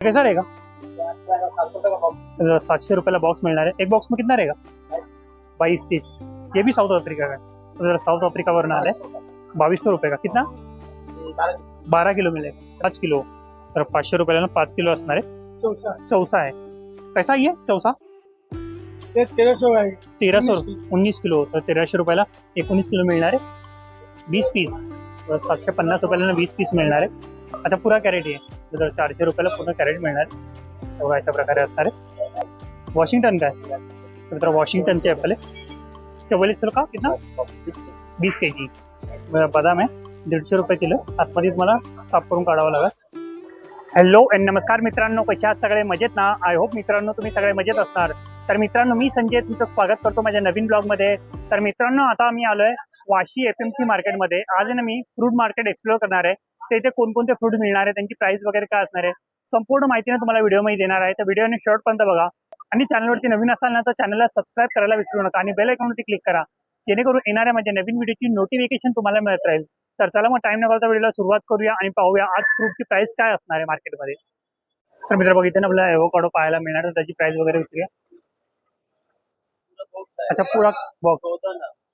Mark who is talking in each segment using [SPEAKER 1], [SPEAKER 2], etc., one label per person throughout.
[SPEAKER 1] कैसा रहेगा? सातशे रुपयाला बॉक्स मिळणार आहे एक बॉक्स में कितना रहेगा? बाईस पीस ये भी साउथ अफ्रीका का है। तो साउथ अफ्रीका वरनं आलाय बावीस सौ रुपये का। कितना? बारह किलो मिळेल पाच किलो। तर पाचशे रुपयाला ना पाच किलो असणार आहे। चौसा। आहे। कैसा आहे चौसा?
[SPEAKER 2] तेरहशे आहे
[SPEAKER 1] तेरा सौ
[SPEAKER 2] उन्नीस
[SPEAKER 1] उन्नीस किलो। तर तेराशे रुपयाला एकोणीस किलो मिळणार आहे। वीस पीस। तर सातशे पन्नास रुपयाला वीस पीस मिळणार आहे। आता पुरा कॅरेट आहे तर चारशे रुपयाला पूर्ण कॅरेट मिळणार. आहे अशा प्रकारे असणार आहे. वॉशिंग्टन काय? तर वॉशिंग्टनचे ॲपल आहे. चवलीस का कितना? वीस के जी. बदाम आहे. दीडशे रुपये किलो. आतमध्ये तुम्हाला साफ करून काढावं लागेल. हॅलो अँड नमस्कार मित्रांनो. कशा आहात? सगळे मजेत ना? आय होप मित्रांनो तुम्ही सगळे मजेत असणार. तर मित्रांनो मी संजय तुमचं स्वागत करतो माझ्या नवीन ब्लॉगमध्ये. तर मित्रांनो आता मी आलोय वाशी एफ एम सी मार्केटमध्ये आज ना मी फ्रूट मार्केट एक्सप्लोर करणार आहे. तर इथे कोणकोणते फ्रूट मिळणार आहे त्यांची प्राइस वगैरे काय असणार आहे संपूर्ण माहिती ना तुम्हाला व्हिडिओमध्ये देणार आहे. तर व्हिडिओने शॉर्टपर्यंत बघा. आणि चॅनलवरती नवीन असाल ना तर चॅनलला सबस्क्राईब करायला विसरू नका आणि बेल आयकॉनवरती क्लिक करा. जेणेकरून येणाऱ्या माझ्या नवीन व्हिडिओची नोटिफिकेशन तुम्हाला मिळत राहील. तर चला मग टाइम न घालता व्हिडिओला सुरुवात करूया आणि पाहूया आज फ्रूटची प्राइस काय असणार आहे मार्केटमध्ये तर मित्र बघितलं ना आपल्याला एवोकाडो पाहायला मिळणार तर त्याची प्राइस वगैरे विचारूया. अच्छा पुरा बॉक्स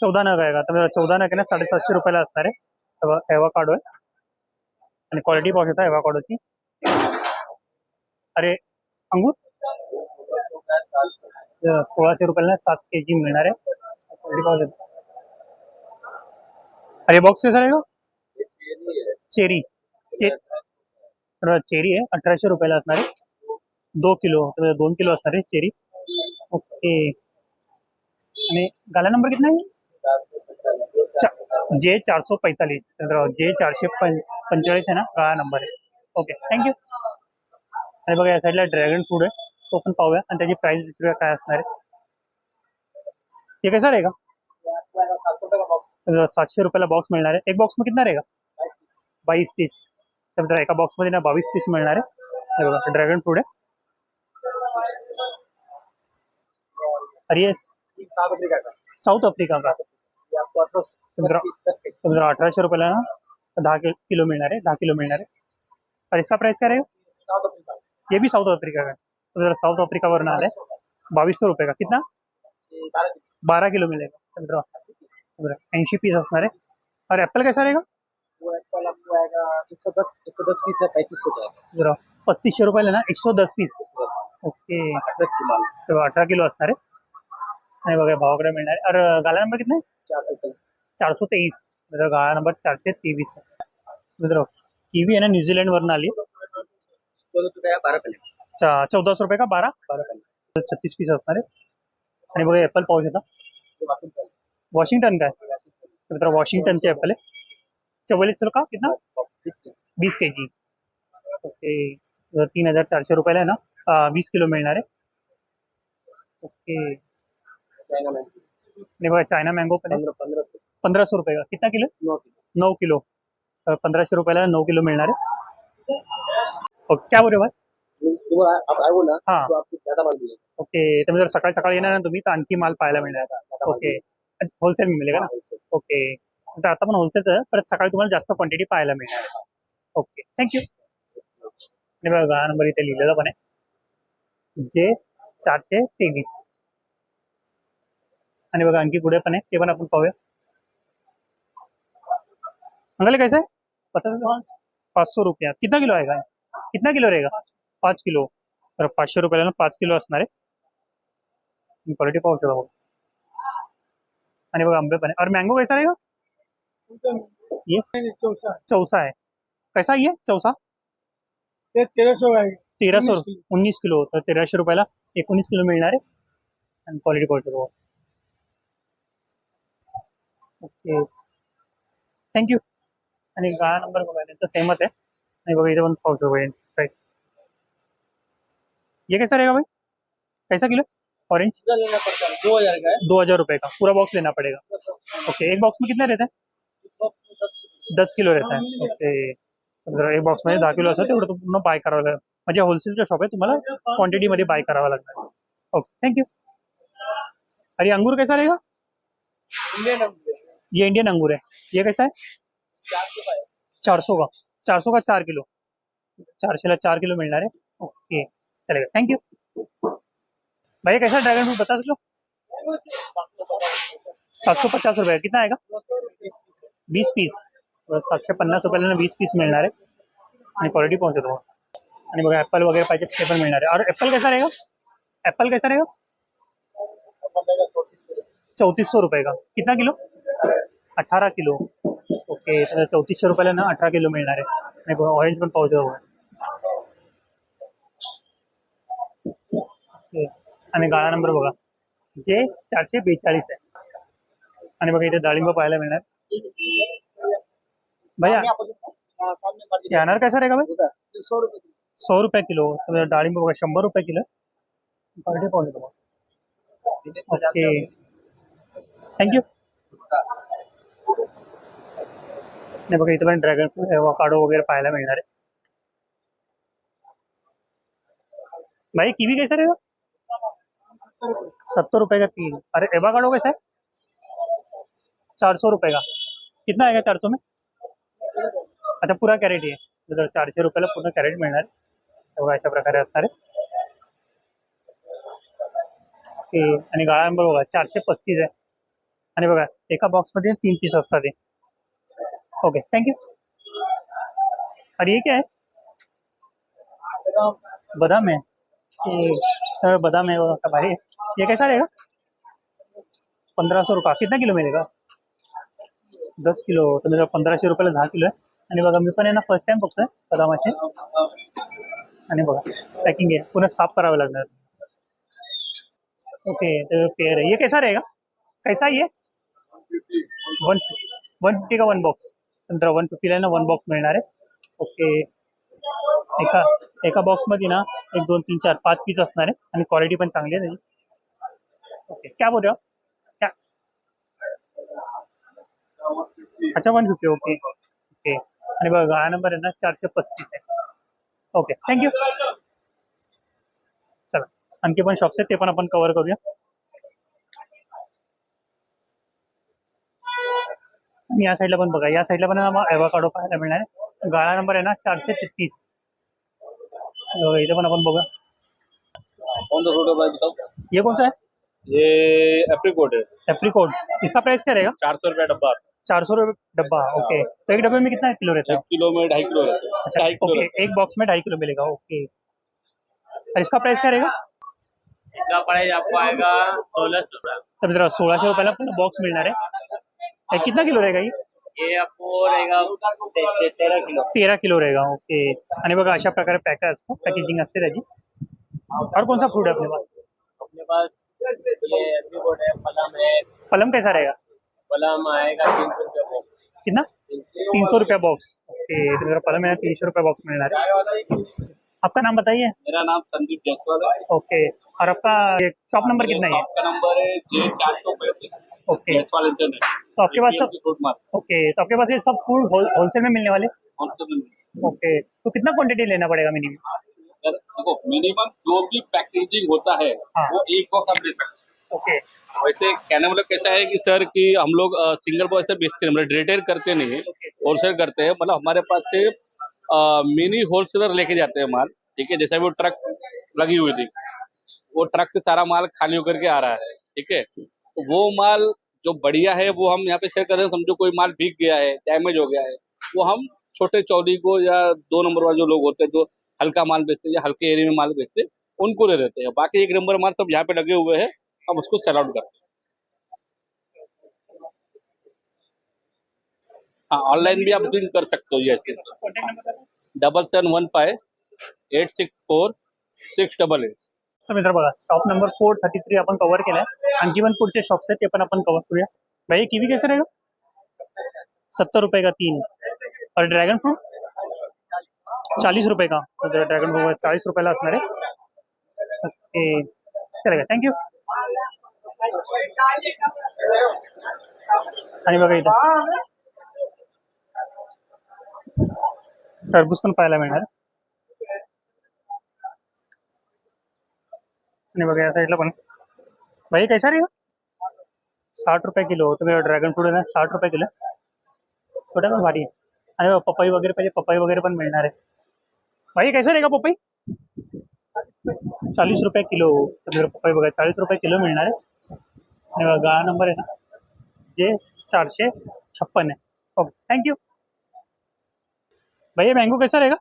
[SPEAKER 1] चौदा नग आहे का? तर चौदा नग आहे ना साडेसातशे रुपयाला असणार आहे. एवोकाडो आहे. आणि क्वालिटी पाहू शकता एवोकाडोची अरे अंगूर सोळाशे रुपयाला सात के जी मिळणार आहे क्वालिटी पाहू शकता अरे बॉक्स कैसा रहेगा चेरी चे चेरी आहे अठराशे रुपयाला असणार आहे दो किलो दोन किलो असणार चेरी ओके आणि गाला नंबर कितना आहे जे चारशे पैतालीस तर जे चारशे पं पंचेचाळीस आहे ना गाळा नंबर आहे. ओके थँक्यू आणि बघा या साईडला ड्रॅगन फ्रूट आहे. तो पण पाहूया. आणि त्याची प्राइस दुसऱ्या काय असणार आहे? हे कैसा रहेगा तर सातशे रुपयाला बॉक्स मिळणार आहे. एक बॉक्स में कितना रहेगा बाईस पीस तर एका बॉक्स मध्ये ना बावीस पीस मिळणार आहे. हे बघा ड्रॅगन फ्रूट आहे. अरे साउथ अफ्रीका का? तर मित्रांनो, तर मित्रांनो, अठराशे रुपयाला ना दहा किलो मिळणार आहे दहा किलो मिळणार आहे और इसका प्राइस क्या रहेगा? ये भी साउथ अफ्रीका का है। तो जरा साउथ अफ्रीका वरनं आलाय बावीस सौ रुपये का। कितना? बारा किलो। मिळेगा तर मित्रांनो, ऐंशी पीस असणार आहे। और एप्पल कैसा रहेगा?
[SPEAKER 2] एक सौ दस एक सौ दस पीस है पैंतीस सौ का
[SPEAKER 1] जरा पस्तीसशे रुपयाला ना एकशे दस पीस। ओके। तर अठरा किलो असणार आहे। आणि बघा भावाकडे मिळणार आहे। और गाला नंबर कितना
[SPEAKER 2] तेईस
[SPEAKER 1] चारशे तेवीस. मित्र गाळा नंबर चारशे तेवीस आहे. मित्र किवी आहे ना न्यूझीलंडवरनं आली.
[SPEAKER 2] चौदह सौ का
[SPEAKER 1] रुपये का? बारा?
[SPEAKER 2] बारह
[SPEAKER 1] छत्तीस पीस असणार आहे. आणि बघा ॲपल पाहू शकता. वॉशिंग्टन तर मित्र वॉशिंग्टनचे ॲपल आहे. का? कितना? वीस के जी. ओके. तीन हज़ार चारशे रुपयाला आहे ना? वीस किलो मिळणार आहे. ओके. आणि बघा, चायना मँगो पण आहे.
[SPEAKER 2] पंद्रह पंद्रह सौ
[SPEAKER 1] रुपये का. कितना किलो?
[SPEAKER 2] नौ किलो.
[SPEAKER 1] तर पंधराशे रुपयाला नऊ किलो मिळणार आहे. ओके क्या बोल
[SPEAKER 2] हो ना
[SPEAKER 1] हाँ.
[SPEAKER 2] तो माल मिलेगा
[SPEAKER 1] ओके तर जर सकाळी सकाळी येणार ना तुम्ही तर आणखी माल पाहायला मिळणार ओके. होलसेल मिळेल का? ना ओके. तर आता पण होलसेलच आहे परत सकाळी तुम्हाला जास्त क्वांटिटी पाहायला मिळणार ओके. थँक्यू आणि बघा नंबर इथे लिहिलेला पण आहे. जे चारशे तेवीस. आणि बघा आणखी पुढे पण आहे ते पण आपण पाहूया. अंकल कैसा है? पता पाच सौ रुपया। कितना किलो आएगा? कितना किलो रहेगा? पाच किलो। तर पाचशे रुपयाला पाच किलो असणार आहे क्वालिटी पाहू शकता बघा। आणि बघा आंबे पण और मँगो कैसा रहेगा? ये?
[SPEAKER 2] चौसा.
[SPEAKER 1] है कैसा ये? चौसा?
[SPEAKER 2] तेरह सौ आहे.
[SPEAKER 1] तेरा सौ
[SPEAKER 2] उन्नीस किलो.
[SPEAKER 1] उन्नीस किलो. तर तेराशे रुपयाला एकोणीस किलो मिळणार आहे. आणि क्वालिटी पाहू शकता बघा. ओके थँक्यू आणि गाळा नंबर बघा त्यांचा सेमच आहे. आणि बघा इथे पण पाहू शकतो प्राइस ये कैसा रहेगा भाई कैसा किलो ऑरेंज
[SPEAKER 2] लेना पड़ता है दो हज़ार का है
[SPEAKER 1] दो हज़ार रुपए का? पूरा बॉक्स लेना पड़ेगा. ओके एक बॉक्स में कितना रहता है? दस किलो रहता है. ओके जर एक बॉक्स मध्ये दहा किलो असेल तेवढं पूर्ण बाय करावं लागेल. म्हणजे होलसेलचं शॉप आहे तुम्हाला क्वांटिटी मध्ये बाय करावं लागणार. ओके थँक्यू अरे अंगूर कैसा रहेगा?
[SPEAKER 2] इंडियन अंगूर
[SPEAKER 1] ये इंडियन अंगूर है ये कैसा है
[SPEAKER 2] चार सौ का?
[SPEAKER 1] चार सौ का चार किलो? चारशेला चार किलो मिळणार आहे? ओके. चलेगा थैंक यू भैया कैसा ड्रैगन फ्रूट बता सकते सात सौ पचास रुपये. कितना आएगा वीस पीस सातशे पन्नास रुपयाला वीस पीस आहे. आणि क्वालिटी तुम्हाला आणि बघा ॲपल वगैरे पाहिजे ते पण मिळणार और ॲपल कैसा रहेगा ॲपल कैसा रहेगा चौतीस सौ रुपये का? कितना किलो? अठारह किलो. ओके, तर चौतीसशे रुपयाला ना अठरा किलो मिळणार आहे. बघा ऑरेंज पण पाहू शकतो ओके, आणि गाळा नंबर बघा. जे चारशे बेचाळीस आहे. आणि बघा, इथे डाळिंब पाहायला मिळणार. भैया ये अनार कैसा रहेगा भाई
[SPEAKER 2] सौ रुपये किलो.
[SPEAKER 1] डाळिंब बघा, शंभर रुपये किलो. क्वालिटी पाहू शकतो ओके. थँक्यू. नाही बघा इथे पण ड्रॅगन वकाडो वगैरे पाहायला मिळणार आहे. भाई कीवी कैसा रहेगा सत्तर रुपए का तीन? अरे एवाकाडो कैसा है चार सौ रुपये का? कितना आएगा चार सौ में? अच्छा पुरा कॅरेट आहे. तर चारशे रुपयाला पूर्ण कॅरेट मिळणार तेव्हा अशा प्रकारे असणार आहे. आणि गाळा नंबर बघा, चारशे पस्तीस आहे. आणि बघा, एका तीन पीस असतात ते ओके थैंक यू अरे ये क्या है? बादाम है। ये सर, बादाम है भाई ये कैसा रहेगा? पंद्रह सौ रुपये। कितना किलो मिलेगा? दस किलो। तर म्हणजे पंधराशे रुपयाला दहा किलो आहे आणि बघा मी पण ना फ़र्स्ट टाइम बघतोय बदामाचे आणि बघा पॅकिंग आहे पुन्हा साफ़ करावं लागणार ओके तर पेयर है। ये कैसा रहेगा? कैसा ये? वन वन फिफ्टी का वन बॉक्स नंतर वन फिफ्टीला आहे ना वन बॉक्स मिळणार आहे. ओके एका एका बॉक्समध्ये ना एक दोन तीन चार पाच पीस असणार आहे आणि क्वालिटी पण चांगली आहे त्याची. ओके क्या बोल रहे हो क्या अच्छा वन फिफ्टी ओके ओके आणि बघा हा नंबर आहे ना चारशे पस्तीस आहे. ओके थँक्यू चला. आणखी पण शॉप्स आहेत ते पण आपण कव्हर करूया. आणि या साईडला पण बघा. या साईडला पण ॲव्हाकाडो पाहायला मिळणार. आहे गाळा नंबर आहे ना चारशे तेहतीस. बघा, इथे पण आपण बघा.
[SPEAKER 3] कौन सा फ्रूट है बताओ
[SPEAKER 1] ये कौन सा है
[SPEAKER 3] ये एप्रीकोट है
[SPEAKER 1] एप्रीकोट इसका प्राइस क्या रहेगा?
[SPEAKER 3] चार सौ रुपया डब्बा.
[SPEAKER 1] चार सौ रुपये डब्बा ओके तो एक डब्बे में कितना किलो रहता
[SPEAKER 3] है?
[SPEAKER 1] है
[SPEAKER 3] एक किलो में ढाई किलो रहता है.
[SPEAKER 1] अच्छा ओके एक बॉक्स में ढाई किलो मिलेगा ओके और इसका प्राइस क्या रहेगा?
[SPEAKER 3] इसका प्राइस आपको आएगा सोलह सौ
[SPEAKER 1] तर मित्रांनो सोळाशे रुपयाला पूर्ण बॉक्स मिळणार आहे हे कितना किलो रहेगा ये?
[SPEAKER 3] ये आपको रहेगा तेरह किलो।
[SPEAKER 1] तेरा किलो रहेगा ओके। आणि बघा अशा प्रकारे पॅक असतं पॅकेजिंग असते त्याची और कौन सा फ्रूट है अपने पास?
[SPEAKER 3] अपने पास ये है पलम है।
[SPEAKER 1] पलम कैसा रहेगा?
[SPEAKER 3] पलम आएगा तीन सौ रुपया बॉक्स
[SPEAKER 1] कितना? तीन सौ रुपया बॉक्स ओके तो मेरा पलम है तीन सौ रुपया बॉक्स मिलना है। आपका नाम बताइए।
[SPEAKER 3] मेरा नाम संदीप जायसवाल है।
[SPEAKER 1] ओके और आपका शॉप नंबर कितना है?
[SPEAKER 3] आपका नंबर है जे चार सौ पैंतीस।
[SPEAKER 1] ओके।
[SPEAKER 3] जायसवाल इंटरनेट
[SPEAKER 1] तो आपके पास सब ओके तो आपके पास ये सब फ़ूड होलसेल में मिलने वाले? ओके तो कितना क्वांटिटी लेना पड़ेगा मिनिमम
[SPEAKER 3] देखो मिनिमम जो भी पैकेजिंग होता है
[SPEAKER 1] हाँ।
[SPEAKER 3] वो एक बॉक्स आप दे सकते हैं।
[SPEAKER 1] ओके।
[SPEAKER 3] वैसे कहने मतलब कैसा है कि सर कि हम लोग सिंगल बॉय से बेचते हैं मतलब रिटेल करते नहीं होलसेल करते हैं। मतलब हमारे पास से मिनी होलसेलर लेके जाते हैं माल ठीक है? जैसे वो ट्रक लगी हुई थी। वो ट्रक से सारा माल खाली होकर के आ रहा है ठीक है? तो वो माल जो बढ़िया है वो हम यहाँ पे शेयर करते हैं। समझो कोई माल भीग गया है डैमेज हो गया है वो हम छोटे चौधरी को या दो नंबर वाले जो लोग होते हैं जो हल्का माल बेचते हैं या हल्के एरिया में माल बेचते हैं उनको दे देते हैं। बाकी एक नंबर माल सब यहाँ पे लगे हुए हैं हम उसको सेल आउट करते हैं। हाँ ऑनलाइन भी आप बुकिंग कर सकते हो ये
[SPEAKER 1] number
[SPEAKER 3] double seven one five eight six four six double eight
[SPEAKER 1] तर मित्र बघा shop number four thirty three आपण कव्हर केलाय. आणखी पण पुढचे शॉप्स आहेत ते पण आपण भाई, किवी कैसे रहेगा सत्तर रुपये का तीन? और ड्रैगन फ्रूट चालीस रुपये का? ड्रॅगन फ्रूट चाळीस रुपयाला असणार आहे. ओके. चलेगा थँक्यू आणि टरबूज पण पाहायला मिळणार. आणि बघा या साईडला पण भाई कैसा रहेगा साठ रुपये किलो तुम्ही ड्रॅगन फ्रूट आहे ना साठ रुपये किलो। छोट्या पण भारी आणि पपई वगैरे पाहिजे पपई वगैरे पण मिळणार आहे भाई कैसा रहेगा पपई? चाळीस रुपये किलो मित्र पपई बघा चाळीस रुपये किलो मिळणार आहे आणि बघा नंबर आहे ना। जे चारशे छप्पन है। ओके थैंक यू भैया मैंगो कैसा रहेगा?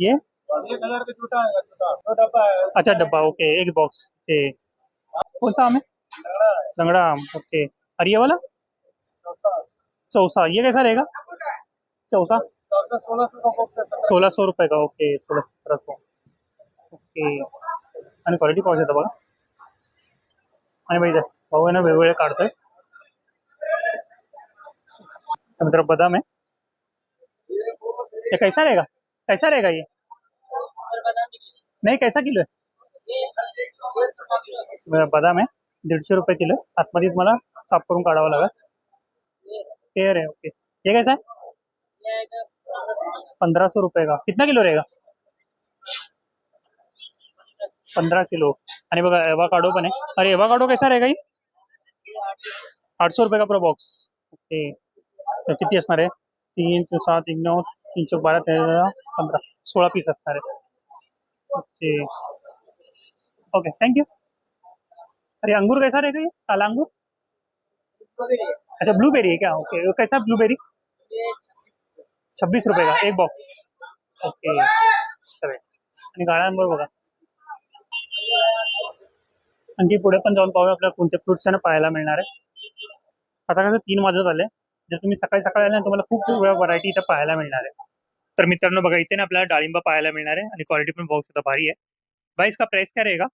[SPEAKER 1] ये
[SPEAKER 2] कलर का छोटा छोटा डब्बा
[SPEAKER 1] अच्छा डब्बा ओके एक बॉक्स ओके। कौन सा आम है? लंगड़ा आम ओके। और ये वाला? चौसा। ये कैसा रहेगा? चौसा।
[SPEAKER 2] सोलह सौ है
[SPEAKER 1] रुपये का ओके सोळा सतरा सौ ओके। आणि क्वालिटी पाहू शकता बघा आणि इथे भाऊ आहे ना वेगवेगळे काढतोय मित्र बदाम है। ये कैसा रहेगा? कैसा रहेगा ये? नहीं, कैसा किलो है? बदाम आहे दीडशे रुपये किलो. आतमध्ये तुम्हाला साफ़ करून काढावं लागेल। पेयर आहे, ओके. ये कैसा है? पंद्रह सौ रुपये का. कितना किलो रहेगा? पंधरा किलो. आणि बघा एवाकाडो पण आहे. अरे एवाकाडो कैसा रहेगा आठ सौ रुपये का पूरा बॉक्स ओके. तर किती असणार आहे? तीन तीन सहा तीन नऊ, तीनशे बारा, तेरा, पंधरा, सोळा पीस असणार आहे. ओके। ओके थँक्यू अरे, अंगूर कैसा रहेगा ये काला अंगूर? अच्छा ब्लूबेरी है क्या? ओके कैसा ब्लूबेरी छब्बीस रुपये का, एक बॉक्स ओके आणि गाळा नंबर बघा आणखी पुढे पण जाऊन पाहूया आपल्याला ना पाहायला मिळणार आहे. आता कसं तीन वाजत आले. जर तुम्ही सकाळी सकाळी आले तुम्हाला खूप खूप व्हरायटी इथं पाहायला मिळणार आहे. तर मित्रांनो बघा इथे ना आपल्याला डाळिंब पाहायला मिळणार आहे आणि क्वालिटी पण पाहू शकता भारी आहे. बाईस का प्राइस काय रहेगा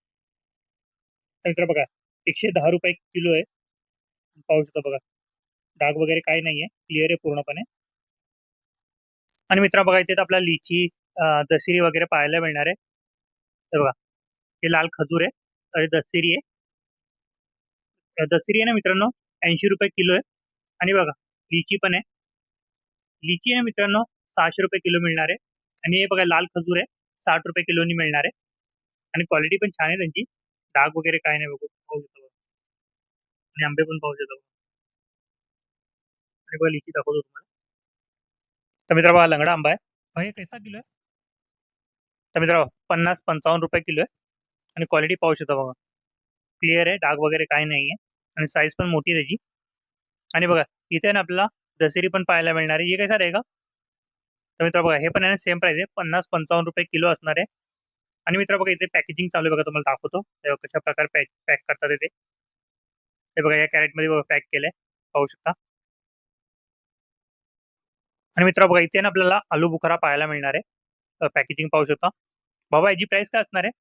[SPEAKER 1] तर मित्र बघा एकशे दहा रुपये किलो आहे. पाहू शकता बघा डाग वगैरे काही नाही आहे. क्लिअर आहे पूर्णपणे. आणि मित्रा बघा इथे तर आपल्याला लिची दसरी वगैरे पाहायला मिळणार आहे. तर बघा हे लाल खजूर आहे अरे दसरी आहे. दसरी आहे ना मित्रांनो ऐंशी रुपये किलो आहे. आणि बघा लिची पण आहे. लिची आहे मित्रांनो सहाशे रुपये किलो मिळणार आहे. आणि हे बघा, लाल खजूर आहे, साठ रुपये किलोनी मिळणार आहे. आणि क्वालिटी पण छान आहे त्यांची. डाग वगैरे काय नाही बघू, पाहू शकता. आणि आंबे पण पाहू शकता. आणि बघा, लिची दाखवतो तुम्हाला. तर मित्रा बघा लंगडा आंबा आहे. भाई कैसा किलो आहे? तर मित्रा पन्नास पंचावन्न रुपये किलो आहे. आणि क्वालिटी पाहू शकता बघा. क्लिअर आहे, डाग वगैरे काही नाही आहे आणि साईज पण मोठी त्याची. आणि बघा, इथे ना दसेरी पण पाहायला मिळणार आहे. हे कैसा रहेगा तर मित्र बघा हे पण आहे सेम प्राईस आहे. पन्नास पंचावन्न रुपये किलो असणार आहे. आणि मित्र बघा इथे पॅकेजिंग चालू आहे बघा तुम्हाला दाखवतो. कशा प्रकारे पॅक पॅक करतात ते हे बघा या कॅरेटमध्ये बघा पॅक केलंय. पाहू शकता. आणि मित्र बघा इथे ना आपल्याला आलू बुखारा पाहायला मिळणार आहे. पॅकेजिंग पाहू शकता. बाबा याची प्राइस काय असणार आहे?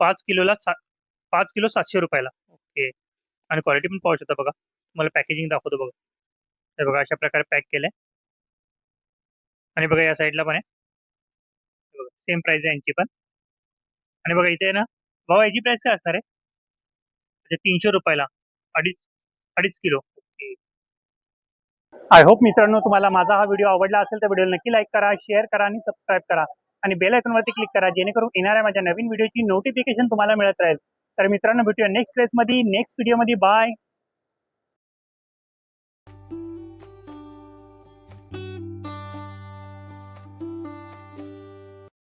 [SPEAKER 1] पाच किलोला सा पाच किलो सातशे रुपयाला. ओके आणि क्वालिटी पण पाहू शकता बघा. तुम्हाला पॅकेजिंग दाखवतो बघा. हे बघा अशा प्रकारे पॅक केलंय. आणि बघा या साईडला पण आहे. सेम प्राइस आहे यांची पण. आणि बघा इथे आहे ना बाबा याची प्राइस काय असणार आहे? म्हणजे तीनशे रुपयाला अडीच अडीच किलो. आय होप मित्रांनो तुम्हाला माझा हा व्हिडिओ आवडला असेल तर व्हिडिओला नक्की लाईक करा शेअर करा आणि सबस्क्राईब करा. आणि बेल आयकॉनवरती क्लिक करा जेणेकरून येणाऱ्या माझ्या नवीन व्हिडिओची नोटिफिकेशन तुम्हाला मिळत राहील. तर मित्रांनो भेटूया नेक्स्टमध्ये नेक्स्ट व्हिडिओमध्ये बाय